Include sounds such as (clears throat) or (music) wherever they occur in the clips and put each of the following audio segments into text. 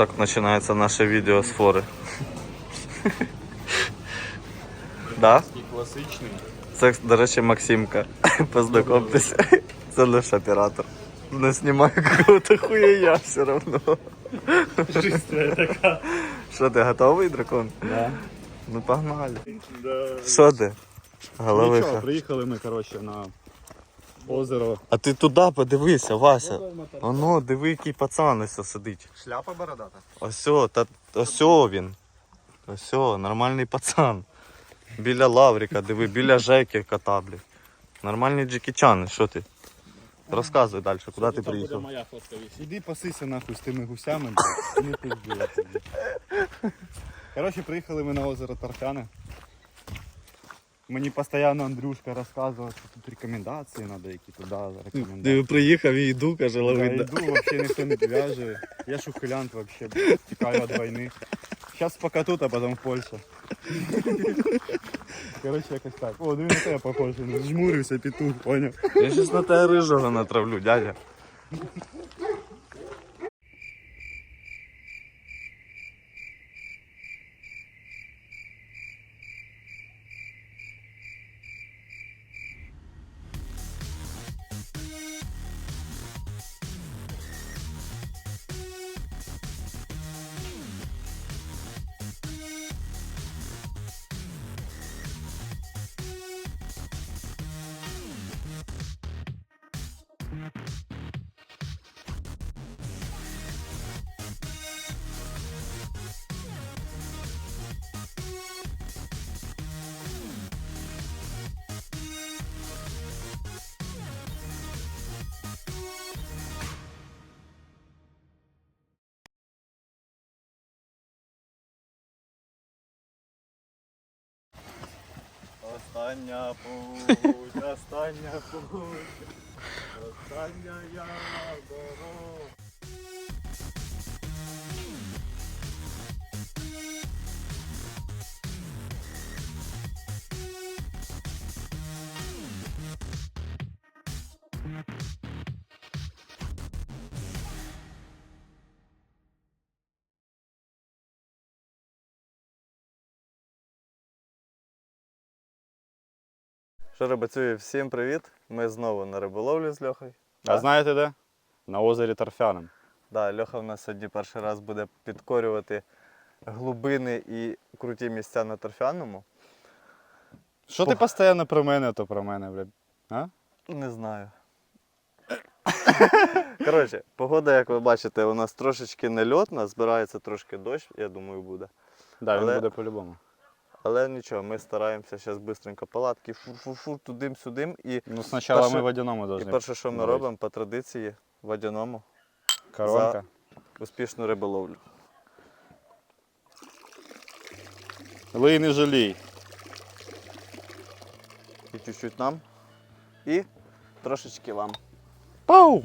так починається наше відео з фори. Да? Класичний. Це, до речі, Максимка. (laughs) Познайомтеся. Це наш оператор. Не знімаю какого-то хуя все равно. Така. Що ти готовий, дракон? Да. Ну погнали. Що ти? Нічого, Головиха. приїхали ми, коротше, на озеро. А ти туди подивися, Вася. Оно, диви, який пацан ось сидить. Шляпа бородата. Ось, та ось він. Ось, нормальний пацан. Біля Лавріка, диви, біля Жеки кота, блядь. Нормальні джекічани, що ти? Розказуй далі, куди ти приїхав? моя фотка. Іди пасися нахуй з тими гусями. Не пизди. Коротше, приїхали ми на озеро Тарфяне. Мені постійно Андрюшка розказував, що тут рекомендації треба, які туди рекомендації. приїхав і йду, каже, лови. Я йду, взагалі ніхто не підв'яжує. Я ж ухилянт взагалі, тікаю від війни. Зараз поки тут, а потім в Польща. Коротше, якось так. О, диви на тебе похоже. Жмурився петух, поняв. Я щось на тебе рижого натравлю, дядя. Остання путь, остання путь, остання я дорога. Що рибацює, всім привіт. Ми знову на риболовлі з Льохою. А знаєте де? На озері Торфянем. Да, Льоха в нас сьогодні перший раз буде підкорювати глибини і круті місця на торфяному. Що ти постійно про мене, то про мене, блядь. А? Не знаю. Коротше, погода, як ви бачите, у нас трошечки нельотна, збирається трошки дощ, я думаю, буде. Да, він Але- буде по-любому. Але нічого, ми стараємося зараз швидко палатки, фур-фур-фур, тудим-сюдим. І, Ну, спочатку перше- ми водяному і должны. перше, що ми робимо по традиції, водяному, Коронка. успішну риболовлю. Лий не жалій. І чуть-чуть нам. І трошечки вам. Пау!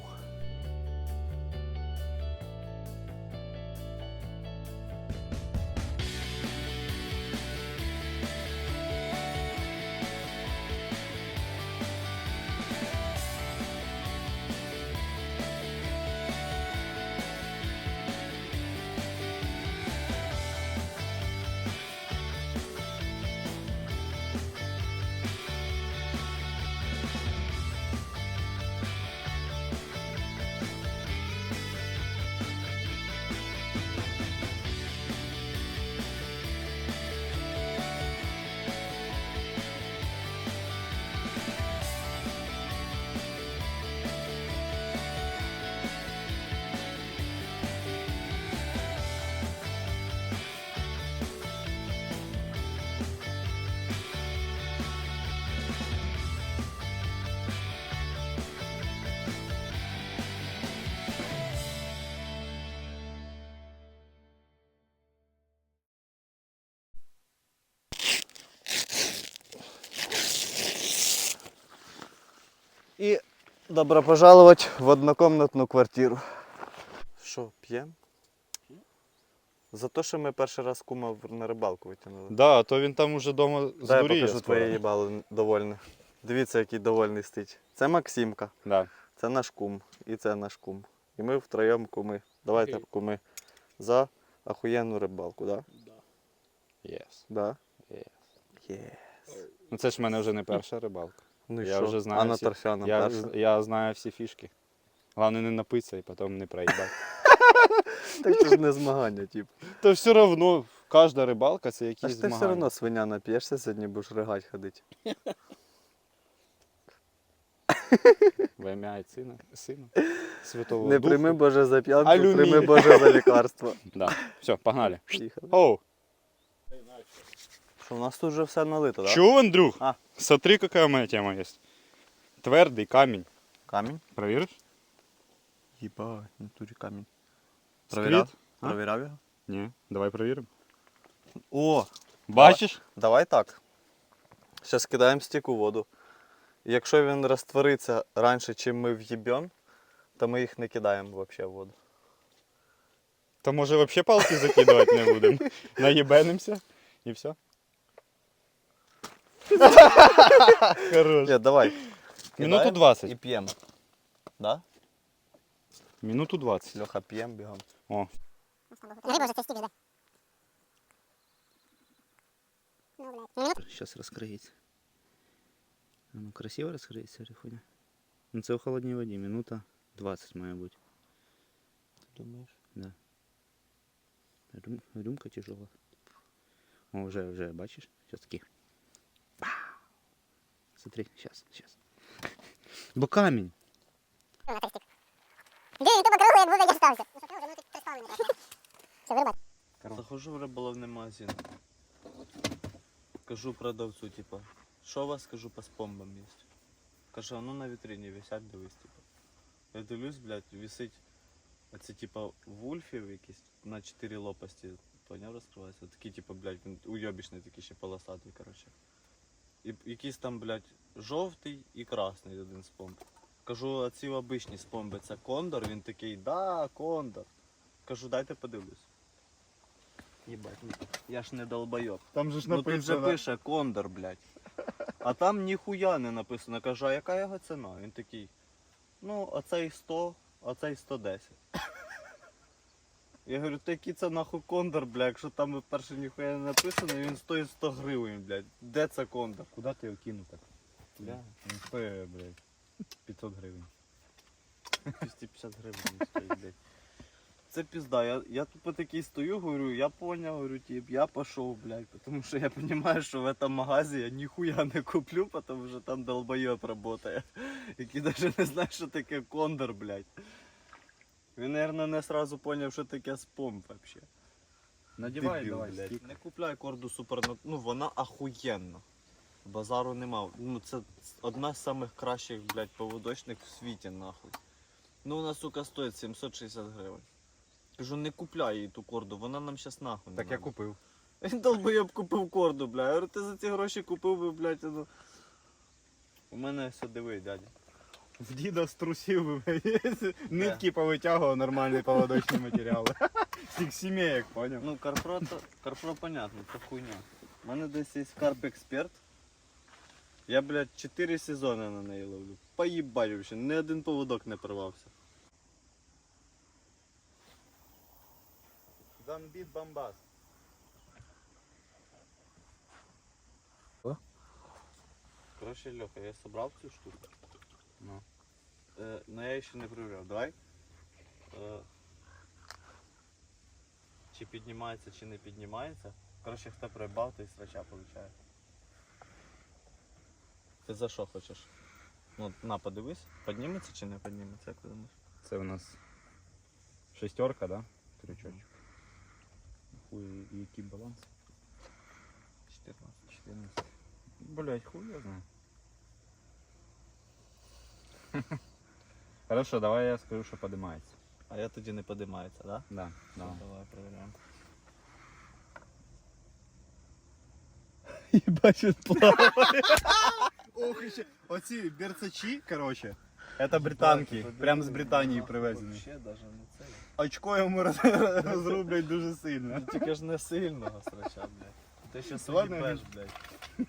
Добро пожаловать в однокомнатну квартиру. Що, п'ємо? За те, що ми перший раз кума на рибалку витягнули. Да, а то він там уже вдома Дай я здуріє покажу скоро. твоє їбало довольне. Дивіться, який довольний стить. Це Максимка, Да. це наш кум і це наш кум. І ми втроєм куми. Давайте, куми, за охуєнну рибалку, да? Єс. Да. Єс. Є. Ну це ж в мене вже не перша рибалка. Ну і Я що? вже знаю а на всі- торфяна Я, перша? я знаю всі фішки. Головне не напитися і потім не проїбати. (laughs) Так це ж не змагання, тип. Та все одно, кожна рибалка це якісь ж ти все одно свиня нап'єшся, сьогодні будеш ригать ходити. (laughs) Во ім'я сина, сина Святого Не Духу. прийми Боже за п'янку, Алюміній. прийми Боже за лікарство. (laughs) Да. Все, погнали. Поїхали. Оу, Що, у нас тут вже все налито, так? чув, Андрюх? А. Смотри, какая у меня тема есть. Твердий камінь. Камінь? Проверишь? Єба, в натурі камінь. Скрит? Провіряв? А? Провіряв його? Ні, давай проверим. О, Бачиш? давай так. Зараз кидаємо стік у воду. Якщо він розтвориться раніше, чим ми в'їбем, то ми їх не кидаємо взагалі в воду. То може вообще палки закидувати не будемо. (laughs) Наїбенимося і все. Хорош. Ні, давай. Минуту Кидаємо 20. І п'ємо. Да? Минуту 20. Льоха, п'ємо бігом. О, Риба вже це стібі, да? Сейчас раскроется. Ну, красиво раскроется рихуня. Ну, це в холодній воді, минута 20 має бути. Ти думаєш? Да. Рюм, рюмка тяжела. О, уже, уже, бачиш? Сейчас таки. Пау. Смотри, сейчас, сейчас. Бо камінь. На текстик. Диви, він тупо круглий, як був, як стався. Ну, що ти вже, ну, ти приспав мене. Все, вирубай. Захожу в риболовний магазин. Кажу продавцу, типа, що у вас, кажу, по спомбам є? Каже, ну на вітрині висять, дивись, типа. Я дивлюсь, блядь, висить оце, типа, вульфів якісь на 4 лопасті, поняв, розкривається. Такий, типа, блядь, він уйобічний такий ще полосатий, коротше. І якийсь там, блядь, жовтий і красний один спомб. Кажу, а ці обичні спомби, це кондор, він такий, да, кондор. Кажу, дайте подивлюсь. Єбать, я ж не долбойоб. Там же ж Ну тут же пише кондор, блядь. А там ніхуя не написано. Кажу, а яка його ціна? Він такий. Ну, оцей 100, оцей 110. Я говорю, то який це нахуй кондор, блядь, якщо там перше ніхуя не написано, він стоїть 100 гривень, блядь. Де це кондор? Куда ти його кинув так? Бля, Він стоїть, блядь, 500 гривень. 250 гривень він стоїть, блядь. Це пізда, я, я тупо такий стою, говорю, я понял, говорю, тип, я пошел, блядь, потому что я понимаю, что в этом магазе я нихуя не куплю, потому что там долбоеб работає, який даже не знає, що таке кондор, блядь. Він, наверное, не сразу поняв, що таке спомп вообще. Надівай, Дебіл, давай, блядь. Не купляй корду супер, ну вона ахуєнна. Базару нема. Ну це одна з самих кращих, блядь, поводочних в світі, нахуй. Ну вона, сука, стоїть 760 гривень. Кажу, не купляй їй ту корду, вона нам щас нахуй не Так я надо. купив. (laughs) Він долбоєб купив корду, бля. Я говорю, ти за ці гроші купив би, блядь, ну. У мене все диви, дядя. В діда з трусів би, (laughs) нитки повитягував нормальний поводочний матеріал. (laughs) Всіх сімейок, поняв? Ну, Карпро, то, Карпро понятно, це хуйня. У мене десь є Карп Експерт. Я, блядь, 4 сезони на неї ловлю. Поїбать вообще, ні один поводок не порвався. Замбіт бомбас. Короче, Леха, я собрав цю штуку. Ну. Е, но я ще не проверяв. Давай. Е, чи піднімається, чи не піднімається. Короче, хто прибав, той срача получає. Ти за що хочеш? Ну, на, подивись, підніметься чи не підніметься, як ти думаєш? Це у нас шестерка, да? Крючочок. Хуй, який баланс? 14. 14. Блять, хуй я знаю. Хорошо, давай я скажу, що подимається. А я тоді не подимається, да? Да, Ну, давай. Давай проверяємо. (laughs) Ебать, він плаває. Ох, ще. Оці берцачі, короче. Это британки, прям з Британії привезені. Вообще даже не це. Очко йому роз- розрублять дуже (laughs) сильно. Ну тільки ж не сильного срача, блядь. Ти ще Ладно, собі пеш, блядь. (laughs)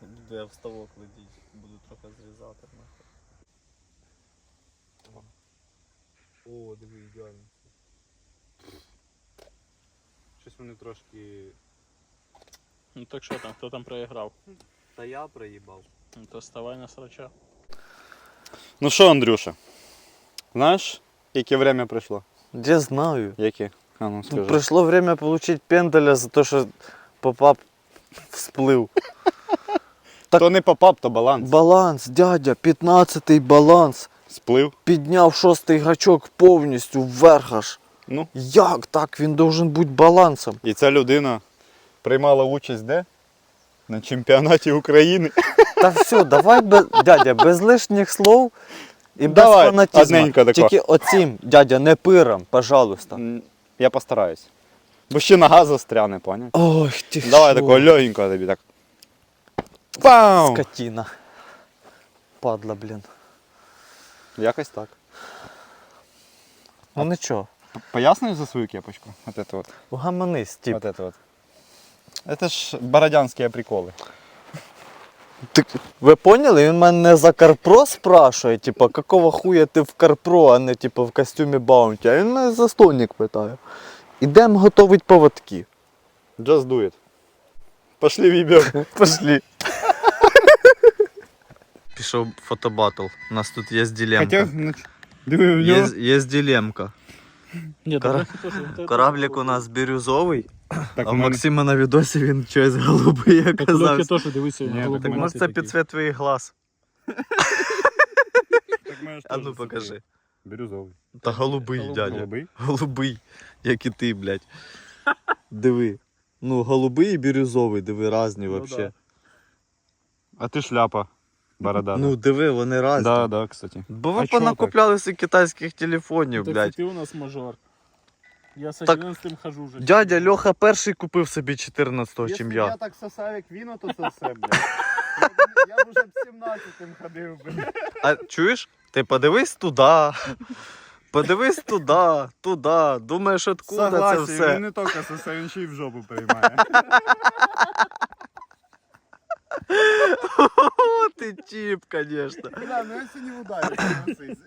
Буду я вставок летіть, буду трохи зрізати, нахуй. О, диви, ідеально. щось вони трошки. Ну так що там, хто там проіграв? Та я проїбав. Ну то вставай на срача. Ну що, Андрюша? Знаєш, яке время пройшло? Я знаю. Яке? А ну Ну, скажи. пришло время получить пенделя за те, що попап всплив. То не попап, то баланс. Баланс, дядя, 15-й баланс. Сплив. Підняв шостий гачок повністю вверх аж. Ну. Як так? Він должен бути балансом. І ця людина приймала участь де? На чемпіонаті України. (laughs) Та все, давай, без, дядя, без лишніх слов і без Давай, одненько тако. Тільки оцім, дядя, не пиром, пожалуйста. М, Я постараюсь. Бо ще нога застряне, поняв? Ой, ти Давай що? такого легенького тобі так. Пау! Скотина. Падла, блін. Якось так. Ну нічого. Пояснюєш за свою кепочку? Вот это вот. Угаманись, тип. Вот это вот. Это ж бородянські приколи. Так, ви поняли? Він мене за Карпро спрашує, типа, какого хуя ти в Карпро, а не типа в костюмі Баунті. А він мене за стольник питає. Ідемо готовить поводки. Just do it. Пошли вибір. (laughs) Пошли. Пішов фотобатл. У нас тут є дилемка. ну, диви в Є, є дилемка. Ні, Кора- давай Кораблик у нас бірюзовий, Так, а у Максима на відосі він щось голубий оказався. теж дивися. Ні, голубий Так так може це під цвет твоїх глаз. (laughs) А ну покажи. Бірюзовий. Та голубий, Голубий. дядя. Голубий. Голубий, як і ти, блядь. Диви. Ну, голубий і бірюзовий, диви, різні Ну, вообще. А ти шляпа. Борода. Ну, диви, вони різні. да, да, кстати. Бо ви А чого понакупляли собі китайських телефонів, Так блядь. ти у нас мажор. Я з Так, 11 хожу вже. Дядя Льоха перший купив собі 14-го, чим Якщо я. я так сосав, як він, то це все, блядь. Я (laughs) б- Я б уже б 17-м ходив, блядь. А чуєш? Ти подивись туди. Подивись туди, туди. Думаєш, откуда це Согласен, все? він не тільки сосав, він ще й в жопу приймає. (laughs) О, ти тип, конечно. Бля, ну я сьогодні согласись.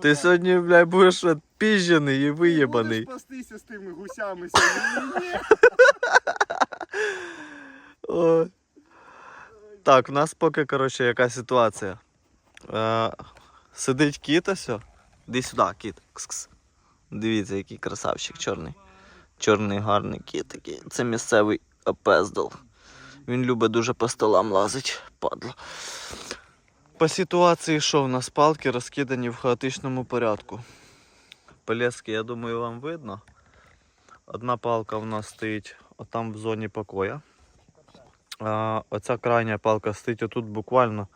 Ти сьогодні, блядь, будеш відпіжений і виєбаний. Будеш пастися з тими гусями сьогодні. Ні. Так, в нас поки, коротше, яка ситуація. Е, сидить кіт ось. Іди сюди, кіт. Кс-кс. Дивіться, який красавчик чорний. Чорний гарний кіт такий. Це місцевий опездал. Він любить дуже по столам лазить, падла. По ситуації, що в нас палки розкидані в хаотичному порядку. Полески, я думаю, вам видно. Одна палка в нас стоїть отам в зоні покоя. А, оця крайня палка стоїть отут буквально.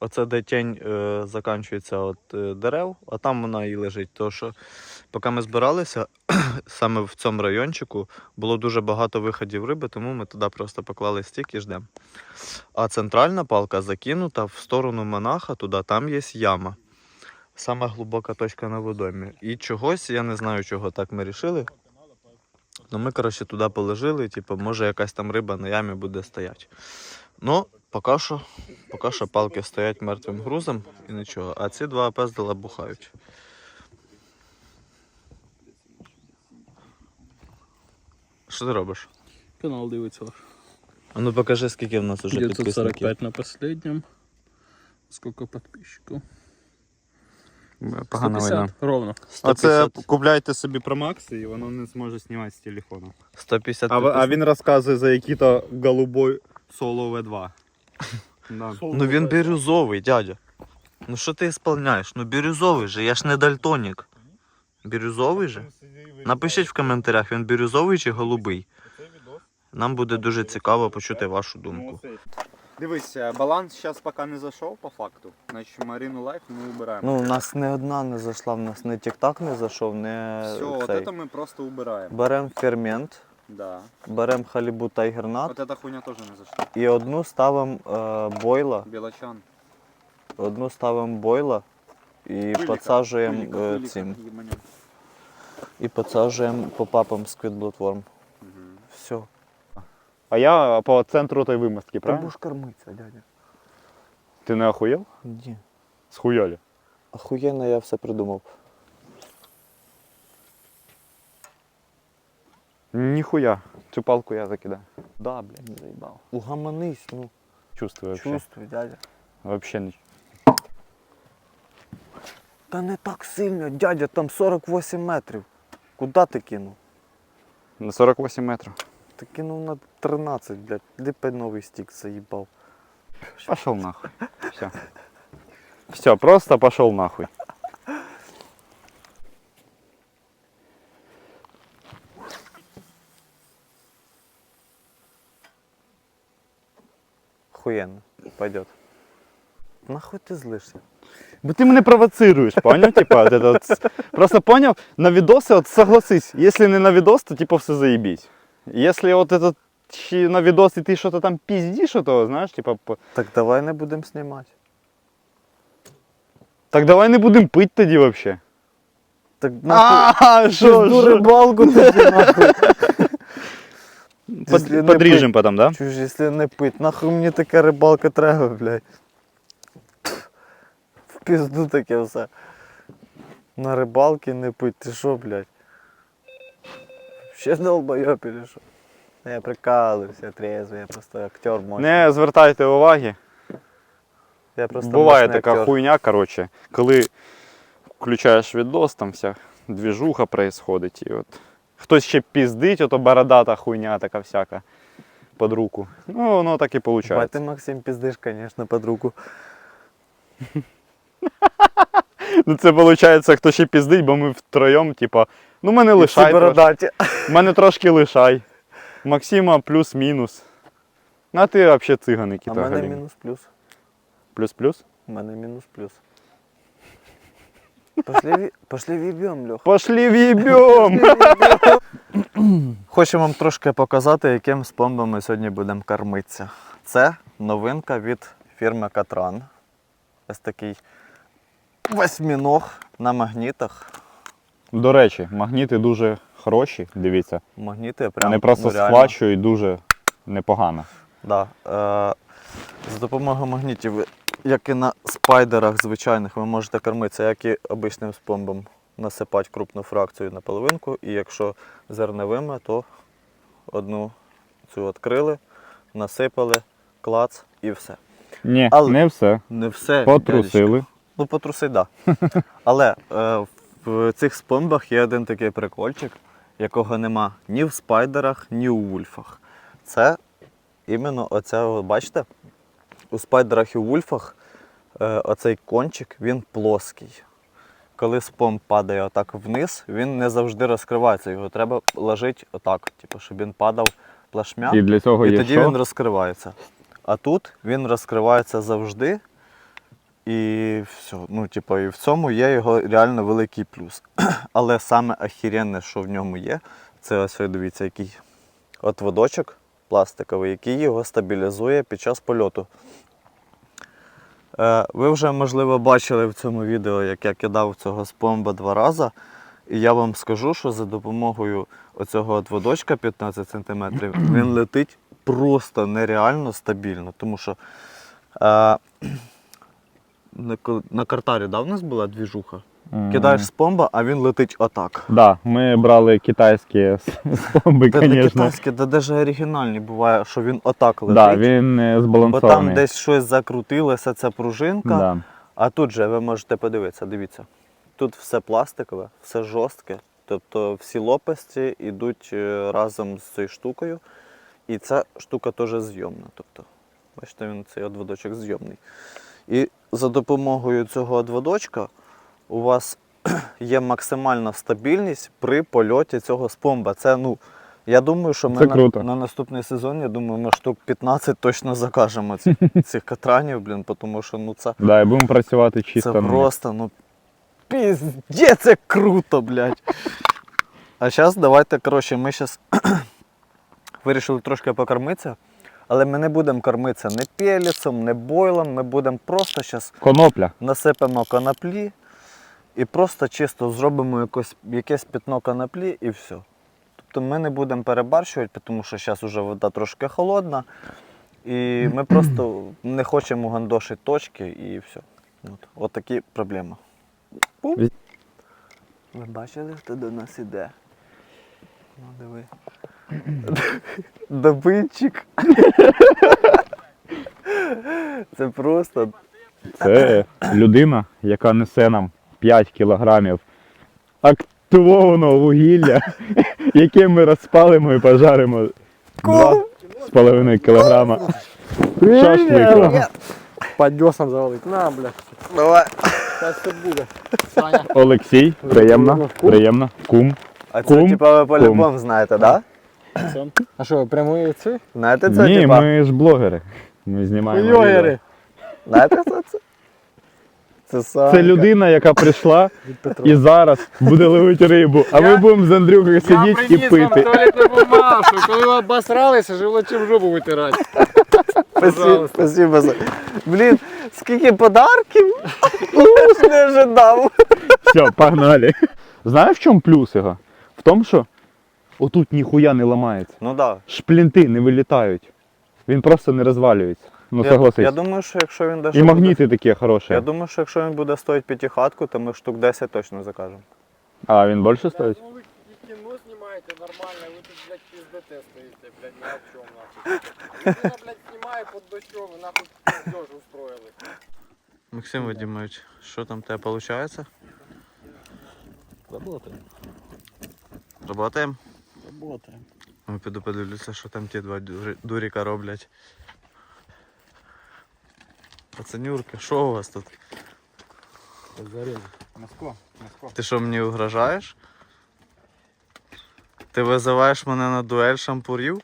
Оце де тінь е, закінчується від е, дерев, а там вона і лежить. Тому що поки ми збиралися, (clears throat) саме в цьому райончику було дуже багато виходів риби, тому ми туди просто поклали стік і ждемо. А центральна палка закинута в сторону монаха, туди там є яма. Сама глибока точка на водомі. І чогось, я не знаю, чого так ми вирішили. Ну, ми, коротше, туди положили, типу, може якась там риба на ямі буде стояти. Ну, поки що, поки що палки стоять мертвим грузом і нічого. А ці два опездала бухають. Що ти робиш? Канал дивиться. А ну покажи, скільки в нас уже підписників. 945 на последнем. Сколько подписчиков? Погано 150 видно. ровно. Оце 150, купляйте собі про Макс і воно не зможе знімати з телефону. 150 А, ви- а він розказує за який-то голубой Solo V2. Да. Ну він бірюзовий, дядя. Ну що ти ісполняєш? Ну бірюзовий же, я ж не дальтонік. Бірюзовий же? Напишіть в коментарях, він бірюзовий чи голубий. Нам буде дуже цікаво почути вашу думку. Дивись, е, баланс зараз поки не зайшов по факту. Значить Марину Лайф ми убираємо. Ну, у нас не одна не зайшла, в нас не тік-так не зайшов, не Все, от это ми просто убираємо. Беремо фермент, Да. беремо халібу тайгернат От эта хуйня теж не зайшла. і одну ставимо е, бойла, Білочан. одну ставимо бойла і Пиліка, підсаджуємо е, цим. І підсаджуємо попапом Squid Bloodworm. Мгм. Все. А я по центру той вимостки, Ти правильно? будеш кормитися, дядя. Ти не охуєв? Ні. Схуяли. Охуєнно я все придумав. Ніхуя. Цю палку я закидаю. Да, блядь, не заїбав. Угаманись, ну. Чувствую вообще. Чувствуй, дядя. Вообще не. Та не так сильно, дядя, там 48 метрів. Куди ти кинув? На 48 метрів. Ти кинув на 13, блядь. Ліпи новий стік заїбав. Пошел нахуй. Все. Все, просто пошел нахуй. Хуєнно. Пойдет. Нахуй ти злишся? Бо ти мене провоцируєш, поняв? Типа, это просто поняв, на відоси, от согласись, якщо не на відос, то типа все заебись. Якщо от этот на відос і ти що-то там піздиш, то знаєш, типа, Так давай не будемо знімати. так давай не будемо пити тоді вообще. Так нахуй. (laughs) А, що, Пизду що? рибалку тоді нахуй. Якщо не Подріжем потом, да? Чуєш, якщо не пить, нахуй мені така рибалка треба, блядь. Пізду таке все. На рибалки не пить, ти що, блядь? Ще долбойоб или що? Я прикалуюся, трезвий, я просто актер мощний. Не звертайте уваги. Я просто Буває мощний така актер. хуйня, коротше, коли включаєш відос, там вся двіжуха происходить. І от хтось ще піздить, ото бородата хуйня така всяка під руку. Ну, воно так і Бать, виходить. ти, Максим, пиздиш, конечно, под руку. (laughs) Ну це виходить, хто ще піздить, бо ми втроєм, типа, ну мене лишай. Трошки. Мене трошки лишай. Максима плюс-мінус. Ну, а ти взагалі циган, А Нікіта в мене Галін. мінус плюс. Плюс-плюс? У мене мінус плюс. Пошли, пошли віб'єм, Льох. Пошли в'їбем! Хочу вам трошки показати, яким спомбом ми сьогодні будемо кормитися. Це новинка від фірми Катран. Ось такий восьміног на магнітах. До речі, магніти дуже хороші, дивіться. Магніти прям Вони просто ну, схвачують дуже непогано. Да. Е, за допомогою магнітів, як і на спайдерах звичайних, ви можете кормитися, як і обичним спомбом, насипати крупну фракцію на половинку. І якщо зерновими, то одну цю відкрили, насипали, клац і все. Ні, Але- не все. Не все. Потрусили. дядечко. Ну, потруси, так. Да. (laughs) Але е, в цих спомбах є один такий прикольчик, якого нема ні в спайдерах, ні у вульфах. Це іменно оця, о, бачите, у спайдерах і у вульфах е, оцей кончик він плоский. Коли спомб падає отак вниз, він не завжди розкривається. Його треба ложити отак, типу, щоб він падав плашмя. І для цього І є тоді що? він розкривається. А тут він розкривається завжди. І все. Ну, типу, і в цьому є його реально великий плюс. (clears throat) Але саме охеренне, що в ньому є, це ось ось дивіться, який от водочок пластиковий, який його стабілізує під час польоту. Е, ви вже, можливо, бачили в цьому відео, як я кидав цього спомба два рази. І я вам скажу, що за допомогою оцього от водочка 15 см він летить просто нереально стабільно. Тому що е, на, на картарі да, в нас була двіжуха. Кидаєш з помба, а він летить отак. Да, ми брали китайські спомби, не звісно. де навіть оригінальні буває, що він отак летить. Да, він е, Бо там десь щось закрутилося, ця пружинка. Да. А тут же ви можете подивитися, дивіться. Тут все пластикове, все жорстке. Тобто всі лопасті йдуть е, разом з цією штукою. І ця штука теж зйомна. Тобто, бачите, він цей одводочок зйомний. І за допомогою цього одводочка у вас (clears throat) є максимальна стабільність при польоті цього спомба. Це, ну, я думаю, що ми на, на наступний сезон, я думаю, ми штук 15 точно закажемо ці, (laughs) цих катранів, блін, тому що ну, це, Да, і будемо працювати чисто. це просто, ну, пізде, це круто, блядь. А зараз давайте, коротше, ми зараз (clears throat) вирішили трошки покормитися, але ми не будемо кормитися не пелецом, не бойлом, ми будемо просто зараз Конопля. насипемо коноплі і просто чисто зробимо якось, якесь пітно коноплі і все. Тобто ми не будемо перебарщувати, тому що зараз вже вода трошки холодна. І ми просто не хочемо гандошити точки і все. От, от такі проблеми. Пум. Ви бачили, хто до нас іде? Ну диви. (laughs) Добитчик. (laughs) Це просто. Це людина, яка несе нам 5 кілограмів активованого вугілля, (laughs) яке ми розпалимо і пожаримо 2,5 кілограма шашлика. По дёсам завалить. На, бля. Давай. Сейчас все буде. Саня. Олексій, приємно, приємно. Кум. А це, Кум. типа ви по-любому знаєте, так? А що, прямої ці? Знаєте Ні, ми ж блогери. Ми знімаємо. Йогери. Знаєте, це? Це Саня. Це людина, яка прийшла (laughs) і зараз буде ловити рибу, а ми будемо з Андрюхою сидіти і пити. туалетну бумажку, коли ви обосралися, жило чим жопу витирати. Спасибо, спасибо за. Блін, скільки подарків? Уж не ожидав. Все, погнали. Знаєш, в чому плюс його? В тому, що отут ніхуя не ламається. Ну так. Шплінти не вилітають. Він просто не розвалюється. Ну Я, согласись. я думаю, що якщо він даже І буде- магніти такі хороші. Я думаю, що якщо він буде стоїти п'ятихатку, то ми штук 10 точно закажемо. А він більше стоїть? Ну ви кіно знімаєте нормально, ви тут, блядь, піздете стоїте, блядь, ні о чому, нахуй. Людина, блядь, знімає під дощом, ви нахуй пиздеж устроїли. Максим Вадимович, що там тебе виходить? Работаем. Работаємо? Ну, піду подивлюся, що там ті два дурі- дуріка роблять. Пацанюрки, що у вас тут? Москва, Москва. Ти що мені угрожаєш? Ти визиваєш мене на дуель шампурів?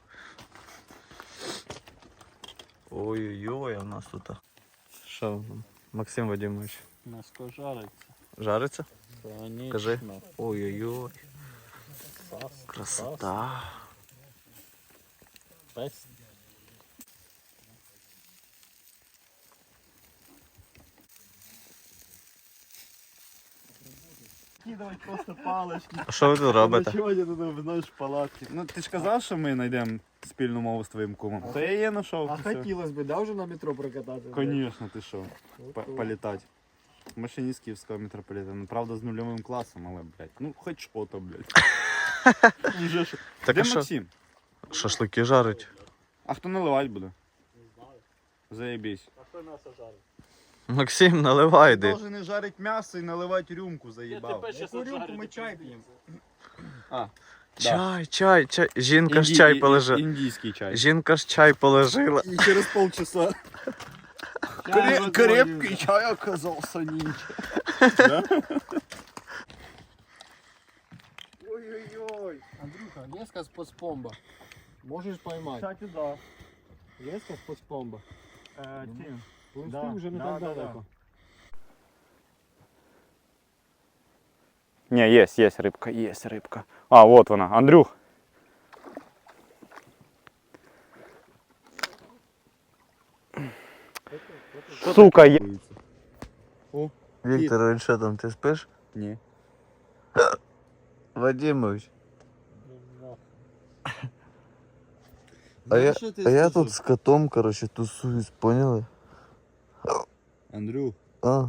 Ой-ой-ой, а в нас тут. Що, Максим Вадимович, Мяско жариться. жариться? Конечно. Кажи. Ой-ой-ой, красота. Пест. Кидавать просто палочки. А що ви тут робите? Чого я туди знаєш палатки? Ну ти ж казав, що ми знайдемо спільну мову з твоїм кумом. То я її знайшов. А і все. хотілося б, да, вже на метро прокататися? Конечно, ти що? П- Політати. Машиніст київського метрополітену. Правда, з нульовим класом, але, блядь. Ну, хоч що-то, блядь. (laughs) Так Де а що? Максим? Шашлики жарить. А хто наливати буде? Заєбісь. Максим, наливай йди. Должен не жарить м'ясо і наливати рюмку, заїбав. Курюку ми чай п'ємо. Чай, чай, чай. Жінка ж чай положила. Індійський чай. Жінка ж чай положила. І через полчаса. Крепкий чай оказався ніче. Андрюха, леска з подспомба. Можеш поймати. Кстати, да. Леска з подспомба. Е, Тим. Плисти Да, вже не да, так да, далеко. Ні, є, є рибка, є рибка. А, от вона, Андрюх. Сука, є. Вікторович, що там, ти спиш? Ні. Вадимович. А я, а я тут з котом, короче, тусуюсь, поняли? Андрюх, А.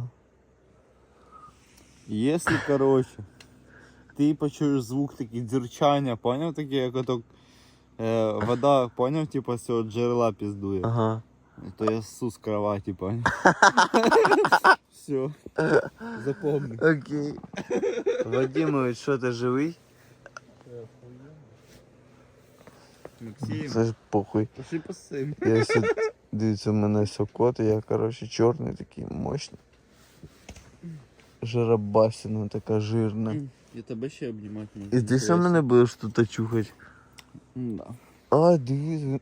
Если, короче, ти почуєш звук такий дзюрчання, поняв такий, як ото е, вода, поняв, типа з цього джерела піздує. Ага. То я ссу з кроваті, поняв. (laughs) Все. Запомни. Окей. (laughs) Вадимович, що ти живий? Максим, Це ж похуй. пошли посим. Я ще, дивіться, у мене все кот, і я, короче, чорний такий мощний. Жарабасина така жирна. Я тебе ще обнімати можу. І ти сам мене будеш тут чухати? Да. А, дивись,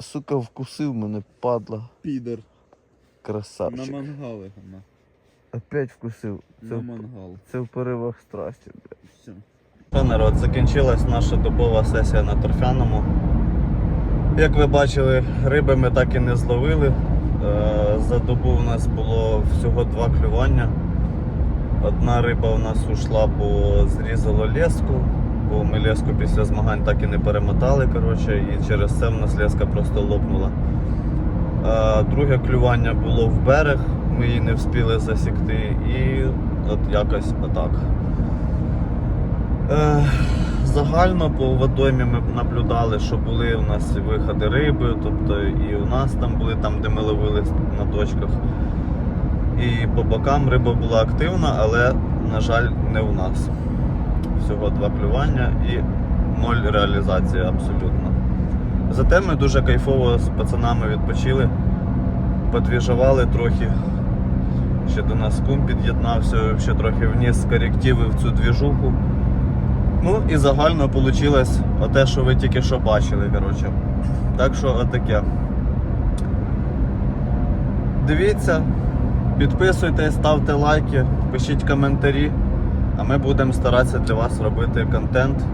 сука, вкусив мене, падла. Підер. На мангали, гана. Опять вкусив. Це, На в- мангал. це в поривах страсті. Все. Що, народ, закінчилась наша добова сесія на торфяному. Як ви бачили, риби ми так і не зловили. Е, За добу у нас було всього два клювання. Одна риба у нас ушла, бо зрізало леску, бо ми леску після змагань так і не перемотали. Коротше, і через це в нас леска просто лопнула. Е, Друге клювання було в берег, ми її не встигли засікти, і от якось отак. Е, загально по водоймі ми наблюдали, що були у нас виходи риби, тобто і у нас там були там, де ми ловили на точках. І по бокам риба була активна, але, на жаль, не у нас. Всього два клювання і ноль реалізації абсолютно. Зате ми дуже кайфово з пацанами відпочили, подвіжували трохи. Ще до нас кум під'єднався, ще трохи вніс корективи в цю двіжуху. Ну і загально вийшло те, що ви тільки що бачили. коротше. Так що отаке. Дивіться, підписуйтесь, ставте лайки, пишіть коментарі, а ми будемо старатися для вас робити контент.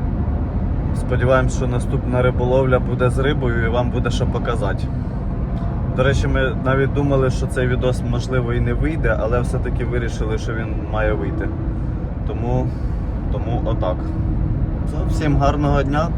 Сподіваємось, що наступна риболовля буде з рибою і вам буде що показати. До речі, ми навіть думали, що цей відос можливо і не вийде, але все-таки вирішили, що він має вийти. Тому, тому отак. Всім гарного дня.